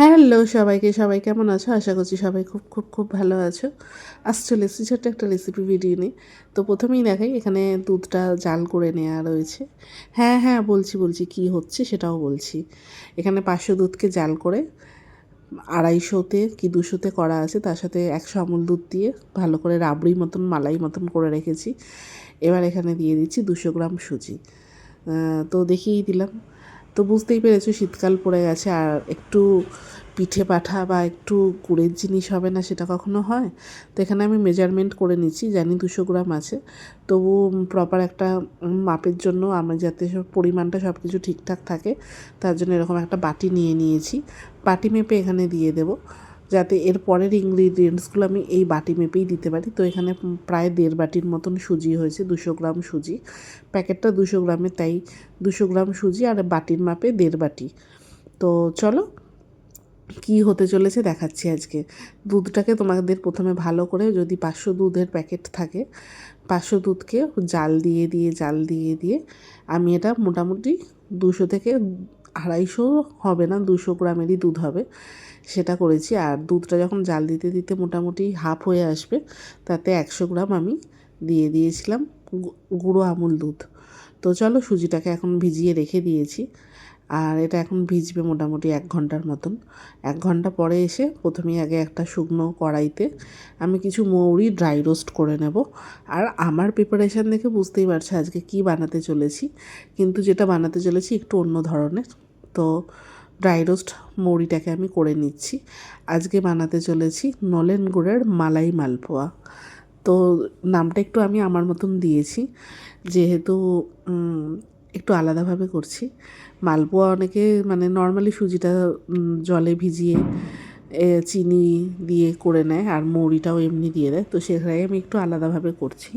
Hello সবাইকে, সবাই কেমন আছো? আশা করছি সবাই খুব খুব খুব ভালো আছো। আজ চলে এসেছি ছোট্ট একটা রেসিপি ভিডিও নিয়ে। তো প্রথমেই দেখাই, এখানে দুধটা জাল করে নেওয়া রয়েছে। হ্যাঁ হ্যাঁ বলছি বলছি, কি হচ্ছে সেটাও বলছি। এখানে পাঁচশো দুধকে জাল করে আড়াইশোতে কি দুশোতে করা আছে, তার সাথে একশো আমুল দুধ দিয়ে ভালো করে রাবড়ি মতন, মালাই মতন করে রেখেছি। এবার এখানে দিয়ে দিচ্ছি দুশো গ্রাম সুজি। তো দেখিয়েই দিলাম। তো বুঝতেই পেরেছ শীতকাল পড়ে গেছে আর একটু পিঠে পাঠা বা একটু কুড়ের জিনিস হবে না সেটা কখনো হয়। তো এখানে আমি মেজারমেন্ট করে নিচ্ছি, জানি দুশো গ্রাম আছে। তবু প্রপার একটা মাপের জন্য আমার যাতে সব পরিমাণটা সব কিছু ঠিকঠাক থাকে, তার জন্য এরকম একটা বাটি নিয়ে নিয়েছি। বাটি মেপে এখানে দিয়ে দেবো। যাতে এর পরের ইনগ্রিডিয়েন্টসগুলো আমি এই বাটি মেপেই দিতে পারি। তো এখানে প্রায় দেড় বাটির মতন সুজি হয়েছে, দুশো গ্রাম সুজি। প্যাকেটটা দুশো গ্রামে, তাই দুশো গ্রাম সুজি আর বাটির মাপে দেড় বাটি। তো চলো, কি হতে চলেছে দেখাচ্ছি আজকে। দুধটাকে তোমাদের প্রথমে ভালো করে যদি পাঁচশো দুধের প্যাকেট থাকে, পাঁচশো দুধকে জাল দিয়ে দিয়ে, জাল দিয়ে দিয়ে আমি এটা মোটামুটি দুশো থেকে আড়াইশো হবে না, দুশো গ্রামেরই দুধ হবে। সেটা করেছি। আর দুধটা যখন জাল দিতে দিতে মোটামুটি হাফ হয়ে আসবে, তাতে একশো গ্রাম আমি দিয়ে দিয়েছিলাম গুঁড়ো আমুল দুধ। তো চলো সুজিটাকে এখন ভিজিয়ে রেখে দিয়েছি। আর এটা এখন ভিজবে মোটামুটি এক ঘণ্টার মতন। এক ঘণ্টা পরে এসে প্রথমেই আগে একটা শুকনো কড়াইতে আমি কিছু মৌরি ড্রাই রোস্ট করে নেব। আর আমার প্রিপারেশান দেখে বুঝতেই পারছে আজকে কি বানাতে চলেছি। কিন্তু যেটা বানাতে চলেছি একটু অন্য ধরনের। তো ড্রাই রোস্ট মৌরিটাকে আমি করে নিচ্ছি। আজকে বানাতে চলেছি নলেন গুড়ের মালাই মালপোয়া। তো নামটা একটু আমি আমার মতন দিয়েছি, যেহেতু একটু আলাদাভাবে করছি। মালপোয়া অনেকে মানে নর্মালি সুজিটা জলে ভিজিয়ে চিনি দিয়ে করে নেয় আর মৌরিটাও এমনি দিয়ে দেয়। তো সেখানে আমি একটু আলাদাভাবে করছি।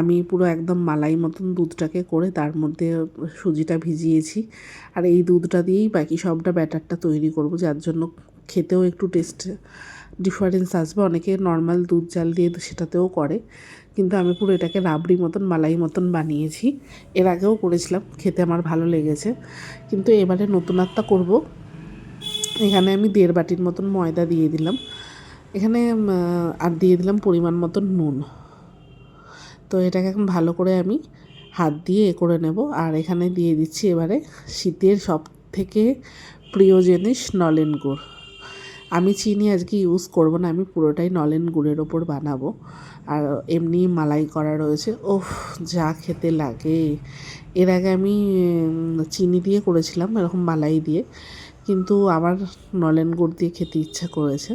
আমি পুরো একদম মালাই মতন দুধটাকে করে তার মধ্যে সুজিটা ভিজিয়েছি। আর এই দুধটা দিয়েই বাকি সবটা ব্যাটারটা তৈরি করব, যার জন্য খেতেও একটু টেস্ট ডিফারেন্স আসবে। অনেকে নর্মাল দুধ জাল দিয়ে সেটাতেও করে, কিন্তু আমি পুরো এটাকে রাবড়ি মতন, মালাই মতন বানিয়েছি। এর আগেও করেছিলাম, খেতে আমার ভালো লেগেছে। কিন্তু এবারে নতুনত্বা করব। এখানে আমি দেড় বাটির মতন ময়দা দিয়ে দিলাম। এখানে আর দিয়ে দিলাম পরিমাণ মতন নুন। তো এটাকে এখন ভালো করে আমি হাত দিয়ে এ করে নেব। আর এখানে দিয়ে দিচ্ছি এবারে শীতের সব থেকে প্রিয় জিনিস নলেন গুড়। আমি চিনি আজকে ইউজ করব না, আমি পুরোটাই নলেন গুড়ের ওপর বানাবো। আর এমনি মালাই করা রয়েছে ওহ যা খেতে লাগে। এর আগে আমি চিনি দিয়ে করেছিলাম, এরকম মালাই দিয়ে। কিন্তু আমার নলেন গুড় দিয়ে খেতে ইচ্ছা করেছে।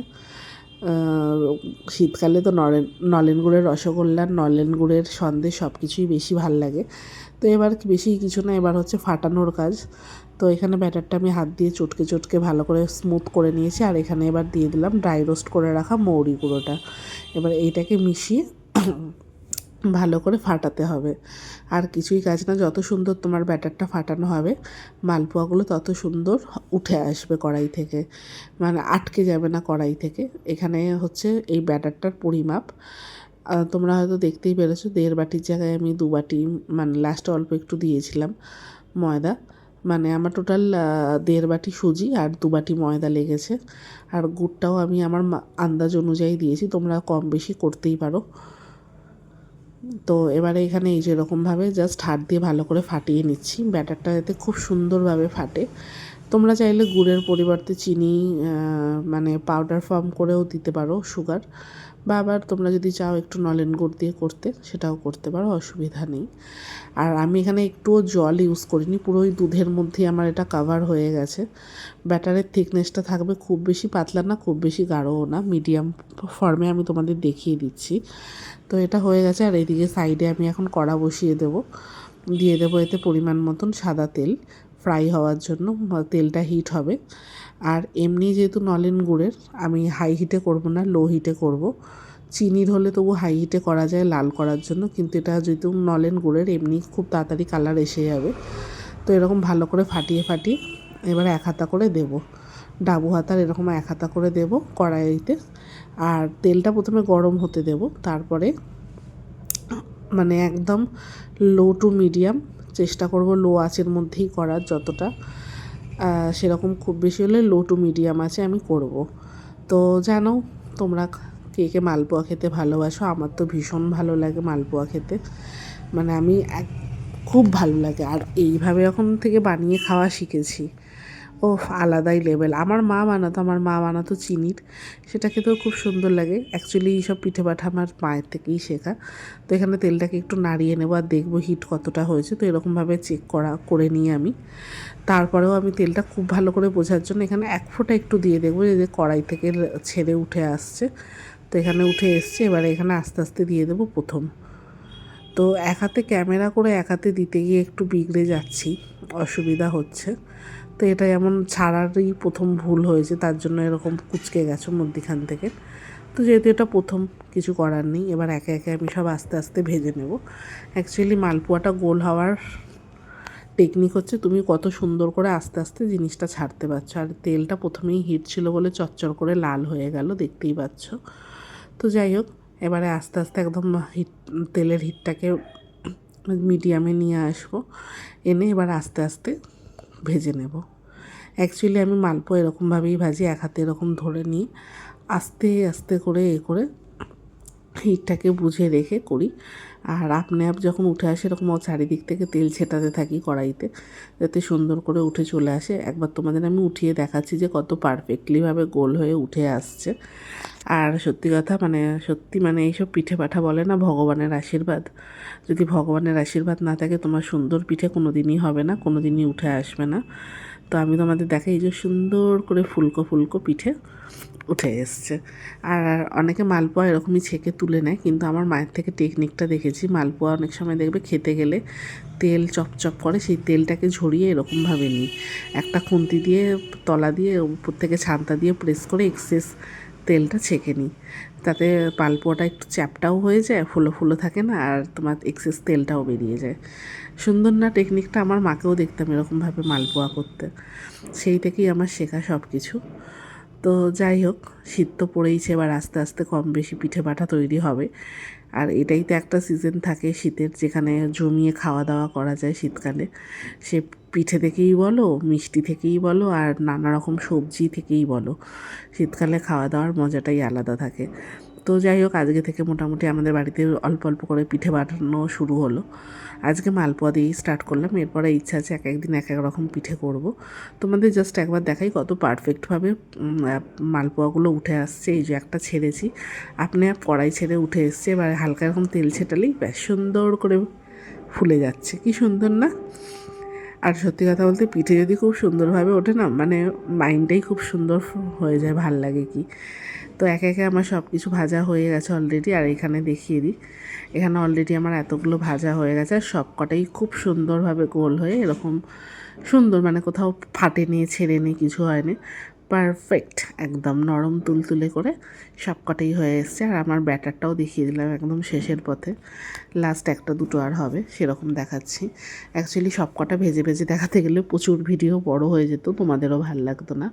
শীতকালে তো নলেন নলেন গুড়ের রসগোল্লা, নলেন গুড়ের সন্দেশ সব কিছুই বেশি ভালো লাগে। তো এবার বেশি কিছু না, এবার হচ্ছে ফাটানোর কাজ। তো এখানে ব্যাটারটা আমি হাত দিয়ে চটকে চটকে ভালো করে স্মুথ করে নিয়েছি আর এখানে এবার দিয়ে দিলাম ড্রাই রোস্ট করে রাখা মৌরি গুঁড়োটা। এবার এইটাকে মিশিয়ে ভালো করে ফাটাতে হবে। আর কিছুই কাজ না, যত সুন্দর তোমার ব্যাটারটা ফাটানো হবে, মালপোয়াগুলো তত সুন্দর উঠে আসবে কড়াই থেকে। মানে আটকে যাবে না কড়াই থেকে। এখানে হচ্ছে এই ব্যাটারটার পরিমাপ। তোমরা হয়তো দেখতেই পেরেছ, দেড় বাটির জায়গায় আমি দু বাটি মানে লাস্টে অল্প একটু দিয়েছিলাম ময়দা। মানে আমার টোটাল দেড় বাটি সুজি আর দু বাটি ময়দা লেগেছে। আর গুড়টাও আমি আমার আন্দাজ অনুযায়ী দিয়েছি, তোমরা কম বেশি করতেই পারো। তো এবারে এখানে এই যেরকমভাবে জাস্ট হাত দিয়ে ভালো করে ফাটিয়ে নিচ্ছি। ব্যাটারটা যাতে খুব সুন্দরভাবে ফাটে। তোমরা চাইলে গুড়ের পরিবর্তে চিনি মানে পাউডার ফর্ম করেও দিতে পারো সুগার বা আবার তোমরা যদি চাও একটু নলেন গুড় দিয়ে করতে, সেটাও করতে পারো, অসুবিধা নেই। আর আমি এখানে একটুও জল ইউজ করিনি, পুরো ওই দুধের মধ্যেই আমার এটা কাভার হয়ে গেছে। ব্যাটারের থিকনেসটা থাকবে খুব বেশি পাতলা না, খুব বেশি গাঢ়ও না মিডিয়াম ফর্মে আমি তোমাদের দেখিয়ে দিচ্ছি। তো এটা হয়ে গেছে, আর এইদিকে সাইডে আমি এখন কড়া বসিয়ে দেবো। দিয়ে দেবো এতে পরিমাণ মতন সাদা তেল। ফ্রাই হওয়ার জন্য তেলটা হিট হবে। আর এমনি যেহেতু নলেন গুড়ের, আমি হাই হিটে করব না লো হিটে করব। চিনির হলে তবু হাই হিটে করা যায় লাল করার জন্য, কিন্তু এটা যেহেতু নলেন গুড়ের, এমনি খুব তাড়াতাড়ি কালার এসে যাবে। তো এরকম ভালো করে ফাটিয়ে ফাটিয়ে এবার এক হাতা করে দেব। ডাবু হাতার এরকম এক হাতা করে দেব কড়াইতে। আর তেলটা প্রথমে গরম হতে দেব, তারপরে মানে একদম লো টু মিডিয়াম চেষ্টা করব লো আঁচের মধ্যেই করার যতটা। সেরকম খুব বেশি হলে লো টু মিডিয়াম আছে আমি করব। তো জানো, তোমরা কে কে মালপোয়া খেতে ভালোবাসো? আমার তো ভীষণ ভালো লাগে মালপোয়া খেতে। মানে আমি এক, খুব ভালো লাগে। আর এইভাবে এখন থেকে বানিয়ে খাওয়া শিখেছি। ও আলাদাই লেভেল আমার মা বানাতো, আমার মা বানাতো চিনির। সেটা খেতেও খুব সুন্দর লাগে। অ্যাকচুয়ালি এইসব পিঠে পাঠা আমার মায়ের থেকেই শেখা। তো এখানে তেলটাকে একটু নাড়িয়ে নেব আর দেখব হিট কতটা হয়েছে। তো এরকমভাবে চেক করা, করে নিই আমি। তারপরেও আমি তেলটা খুব ভালো করে বোঝার জন্য এখানে এক ফোঁটা একটু দিয়ে দেখব যে কড়াই থেকে ছেড়ে উঠে আসছে। তো এখানে উঠে এসছে, এবারে এখানে আস্তে আস্তে দিয়ে দেবো প্রথম। তো এক হাতে ক্যামেরা করে এক হাতে দিতে গিয়ে একটু বিগড়ে যাচ্ছি। অসুবিধা হচ্ছে। তো এটা যেমন ছাড়ারই প্রথম ভুল হয়েছে, তার জন্য এরকম কুচকে গেছে মধ্যিখান থেকে। তো যেহেতু এটা প্রথম, কিছু করার নেই, এবার একে একে আমি সব আস্তে আস্তে ভেজে নেব। অ্যাকচুয়ালি মালপোয়াটা গোল হওয়ার টেকনিক হচ্ছে, তুমি কত সুন্দর করে আস্তে আস্তে জিনিসটা ছাড়তে পারছ। আর তেলটা প্রথমেই হিট ছিল বলে চচ্চর করে লাল হয়ে গেল, দেখতেই পাচ্ছ। তো যাই হোক, এবারে আস্তে আস্তে একদম হিট তেলের হিটটাকে মিডিয়ামে নিয়ে আসব। এনে এবার আস্তে আস্তে ভেজে নেব। অ্যাকচুয়ালি আমি মালপো এরকমভাবেই ভাজি, এক হাতে এরকম ধরে নিয়ে আস্তে আস্তে করে এ করে হিটটাকে বুঝে রেখে করি। আর আপনি আপ যখন উঠে আসে এরকম চারিদিক থেকে তেল ছেটাতে থাকি কড়াইতে, যাতে সুন্দর করে উঠে চলে আসে। একবার তোমাদের আমি উঠিয়ে দেখাচ্ছি যে কত পারফেক্টলিভাবে গোল হয়ে উঠে আসছে। আর সত্যি কথা মানে সত্যি মানে এইসব পিঠে পাঠা বলে না ভগবানের আশীর্বাদ। যদি ভগবানের আশীর্বাদ না থাকে তোমার সুন্দর পিঠে কোনো দিনই হবে না কোনো দিনই উঠে আসবে না। তো আমি তোমাদের দেখাই এই যে সুন্দর করে ফুলকো ফুলকো পিঠে উঠে এসছে। আর অনেকে মালপোয়া এরকমই ছেঁকে তুলে নেয়, কিন্তু আমার মায়ের থেকে টেকনিকটা দেখেছি মালপোয়া অনেক সময় দেখবে খেতে গেলে তেল চপচপ করে, সেই তেলটাকে ঝরিয়ে এরকমভাবে নিই। একটা খুন্তি দিয়ে, তলা দিয়ে, উপর থেকে ছান্তা দিয়ে প্রেস করে এক্সেস তেলটা ছেঁকে নিই। তাতে পালপোয়াটা একটু চ্যাপটাও হয়ে যায়, ফুলো ফুলো থাকে না, আর তোমার এক্সেস তেলটাও বেরিয়ে যায়। সুন্দর না টেকনিকটা? আমার মাকেও দেখতাম এরকমভাবে মালপোয়া করতে। সেই থেকেই আমার শেখা সব কিছু তো যাই হোক, শীত তো পড়েইছে, এবার আস্তে আস্তে কম বেশি পিঠে পাঠা তৈরি হবে। আর এটাই তো একটা সিজন থাকে শীতের, যেখানে জমিয়ে খাওয়া দাওয়া করা যায় শীতকালে। সে পিঠে থেকেই বলো, মিষ্টি থেকেই বলো, আর নানা রকম সবজি থেকেই বলো। শীতকালে খাওয়া দাওয়ার মজাটাই আলাদা থাকে। তো যাই হোক, আজকে থেকে মোটামুটি আমাদের বাড়িতে অল্প অল্প করে পিঠে বানানো শুরু হলো। আজকে মালপোয়া দিয়েই স্টার্ট করলাম। এরপরে ইচ্ছা আছে এক একদিন এক এক রকম পিঠে করব। তোমাদের জাস্ট একবার দেখাই কত পারফেক্টভাবে মালপোয়াগুলো উঠে আসছে। এই যে একটা ছেড়েছি। আপনি কড়াই ছেড়ে উঠে এসছে। এবার হালকা এরকম তেল ছেটালেই বেশ সুন্দর করে ফুলে যাচ্ছে। কি সুন্দর না? আর সত্যি কথা বলতে পিঠে যদি খুব সুন্দরভাবে ওঠে না মানে মাইন্ডটাই খুব সুন্দর হয়ে যায়, ভালো লাগে কি। তো একে একে আমার সব কিছু ভাজা হয়ে গেছে অলরেডি আর এখানে দেখিয়ে দিই। এখানে অলরেডি আমার এতগুলো ভাজা হয়ে গেছে, আর সব কটাই খুব সুন্দরভাবে গোল হয়ে এরকম সুন্দর মানে কোথাও ফাটেনি নিয়ে ছেড়ে নি কিছু হয়নি। পারফেক্ট একদম নরম তুলতুলে করে সব কটাই হয়ে এসছে। আর আমার ব্যাটারটাও দেখিয়ে দিলাম একদম শেষের পথে। লাস্ট একটা দুটো আর হবে, সেরকম দেখাচ্ছি। অ্যাকচুয়ালি সব কটা ভেজে ভেজে দেখাতে গেলে প্রচুর ভিডিও বড় হয়ে যেত, তোমাদেরও ভালো লাগতো না।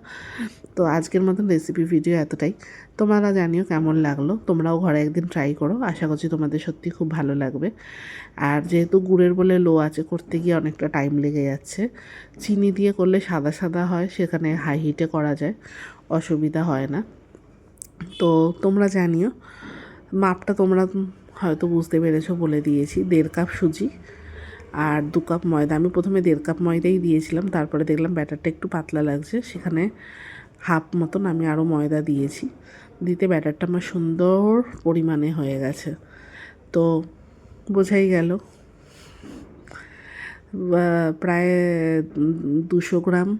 তো আজকের মতন রেসিপি ভিডিও এতটাই। তোমরা জানিও কেমন লাগল, তোমরাও ঘরে একদিন ট্রাই করো, আশা করছি তোমাদের সত্যি খুব ভালো লাগবে। আর যেহেতু গুড়ের বলে লো আছে, করতে গিয়ে অনেকটা টাইম লেগে যাচ্ছে। চিনি দিয়ে করলে সাদা সাদা হয়, সেখানে হাই হিটে করা যায়। অসুবিধা হয় না। তো তোমরা জানিও, মাপটা তোমরা হয়তো বুঝতে পেরেছ বলে দিয়েছি, দেড় কাপ সুজি আর দু কাপ ময়দা। আমি প্রথমে দেড় কাপ ময়দাই দিয়েছিলাম, তারপরে দেখলাম ব্যাটারটা একটু পাতলা লাগছে, সেখানে হাফ মতন আমি আরও ময়দা দিয়েছি। দিতে ব্যাটারটা আমার সুন্দর পরিমাণে হয়ে গেছে। তো বোঝাই গেল। প্রায় দুশো গ্রাম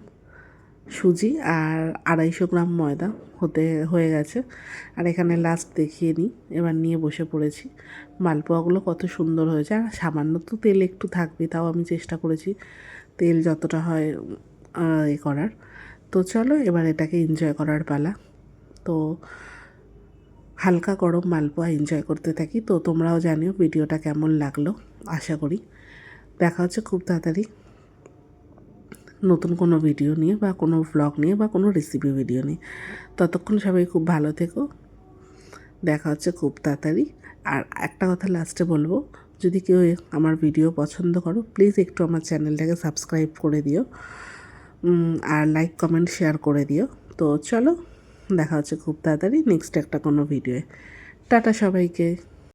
সুজি আর আড়াইশো গ্রাম ময়দা হতে, হয়ে গেছে। আর এখানে লাস্ট দেখিয়ে নিই। এবার নিয়ে বসে পড়েছি। মালপোয়াগুলো কত সুন্দর হয়েছে। আর সামান্য তো তেল একটু থাকবে, তাও আমি চেষ্টা করেছি তেল যতটা হয় এ করার। তো চলো, এবার এটাকে এনজয় করার পালা। তো হালকা গরম মালপোয়া এনজয় করতে থাকি। তো তোমরাও জানিও ভিডিওটা কেমন লাগল। আশা করি। দেখা হচ্ছে খুব তাড়াতাড়ি। নতুন কোনো ভিডিও নিয়ে বা কোনো ভ্লগ নিয়ে বা কোনো রেসিপি ভিডিও নিয়ে। ততক্ষণ সবাই খুব ভালো থেকো। দেখা হচ্ছে খুব তাড়াতাড়ি। আর একটা কথা লাস্টে বলব, যদি কেউ আমার ভিডিও পছন্দ করো প্লিজ একটু আমার চ্যানেলটাকে সাবস্ক্রাইব করে দিও। আর লাইক কমেন্ট শেয়ার করে দিও। তো চলো, দেখা হচ্ছে খুব তাড়াতাড়ি নেক্সট একটা কোনো ভিডিওয়ে টাটা সবাইকে।